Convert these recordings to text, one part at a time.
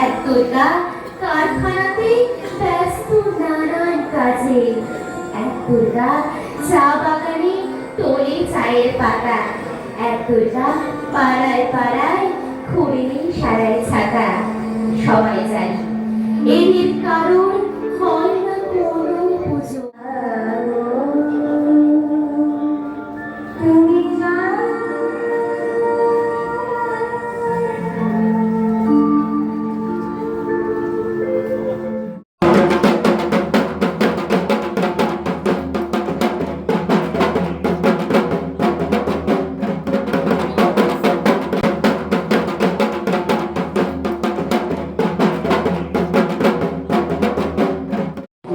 এক দুর্গা কারখানাতে ব্যস্ত নানান এক দুর্গা চা বাগানে তোলে চায়ের পাতা। এক দুর্গা পাড়ায় পাড়ায় খুঁড়ে সারাই ছাতা সবাই জানি। এদের কারণ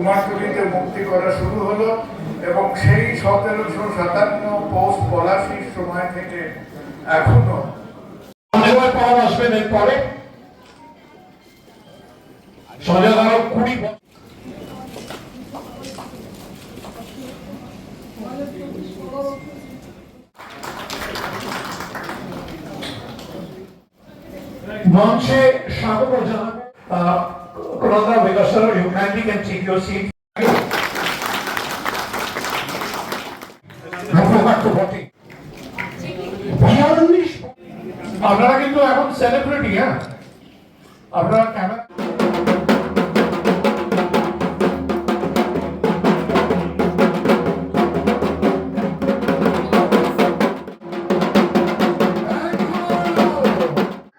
কুমারটুলিতে মুক্তি করা শুরু হলো এবং সেই সতেরোশো সাতান্ন পৌষ পলাশির সময় থেকে এখনও। আসবেন এরপরে মঞ্চে স্বাগত জানাব প্রণাদা বিকাশর you kindly can take your seat আপনারা কিন্তু এখন সেলিব্রিটি হ্যাঁ আপনারা ক্যামেরা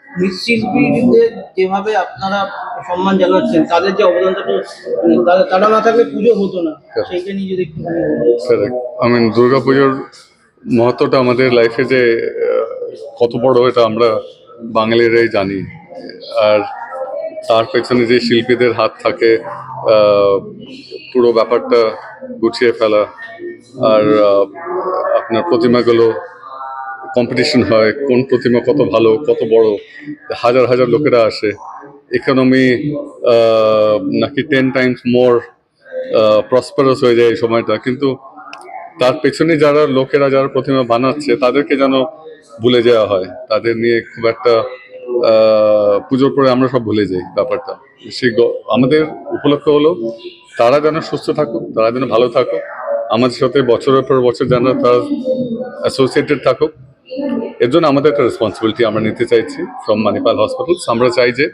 মৃৎশিল্পীদের যেভাবে আপনারা সম্মান জানাচ্ছেন? তাদের যে অবদানটা তারা- না থাকলে পুজো হতো না। সেইটা নিয়ে যদি একটু আই মিন দুর্গাপুজোর মহত্বটা আমাদের লাইফে যে কত বড় এটা আমরা বাঙালিরাই জানি। আর তার পেছনে যে শিল্পীদের হাত থাকে পুরো ব্যাপারটা গুছিয়ে ফেলা। আর আপনার প্রতিমাগুলো কম্পিটিশন হয়, কোন প্রতিমা কত ভালো, কত বড়, হাজার হাজার লোকেরা আসে। ইকোনমি নাকি টেন টাইমস মোর প্রসপারাস হয়ে যায় এই সময়টা। কিন্তু তার পেছনে যারা লোকেরা, যারা প্রতিমা বানাচ্ছে, তাদেরকে যেন ভুলে যাওয়া হয়। তাদের নিয়ে খুব একটা পুজোর পরে আমরা সব ভুলে যাই ব্যাপারটা। গ- আমাদের উপলক্ষ হলো তারা যেন সুস্থ থাকুক, তারা যেন ভালো থাকুক। আমাদের সাথে বছরের পর বছর যেন তারা অ্যাসোসিয়েটেড থাকুক। এর জন্য আমাদের একটা রেসপন্সিবিলিটি আমরা নিতে চাইছি ফ্রম মানিপাল হসপিটালস আমরা চাই যে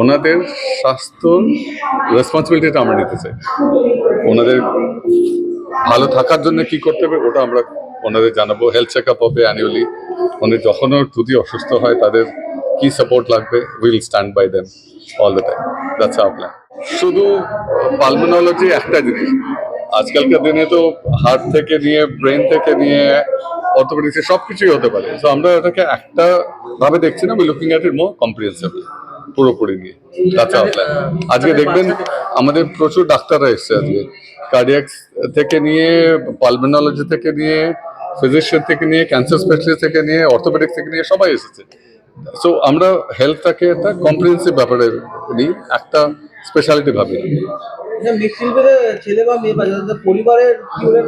ওনাদের স্বাস্থ্য রেসপন্সিবিলিটিটা আমরা নিতে চাই। ওনাদের ভালো থাকার জন্য কি করতে হবে ওটা আমরা ওনাদের জানাব। হেলথ চেক আপ হবে অ্যানুয়ালি ওনাদের যখনও যদি অসুস্থ হয় তাদের কি সাপোর্ট লাগবে? Will stand by them all the time that's our plan শুধু পালমোনোলজি একটা জিনিস। আজকালকার দিনে তো হার্ট থেকে নিয়ে ব্রেন থেকে নিয়ে অর্থোপেডিক্স সব কিছুই হতে পারে। তো আমরা এটাকে একটা ভাবে দেখছি না we looking at it more comprehensively পুরোপুরি নিয়ে। আওয়ার প্ল্যান আজকে দেখবেন আমাদের প্রচুর ডাক্তাররা এসছে আজকে। কার্ডিয়াক থেকে নিয়ে পালমেনোলজি থেকে নিয়ে ফিজিশিয়ান থেকে নিয়ে ক্যান্সার স্পেশালিস্ট থেকে নিয়ে অর্থোপেডিক্স থেকে নিয়ে সবাই এসেছে। সো আমরা হেলথটাকে একটা কম্প্রিহেন্সিভ ব্যাপারে নিই, একটা স্পেশালিটি ভাবি। না। মৃৎশিল্পীদের ছেলে বা মেয়ে বা যাদের পরিবারের কি ওরা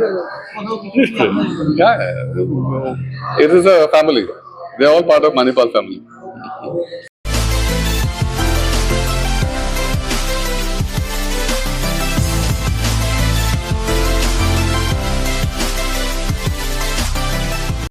কোথাও কিছু কি আপনার- Yeah, it is a family. They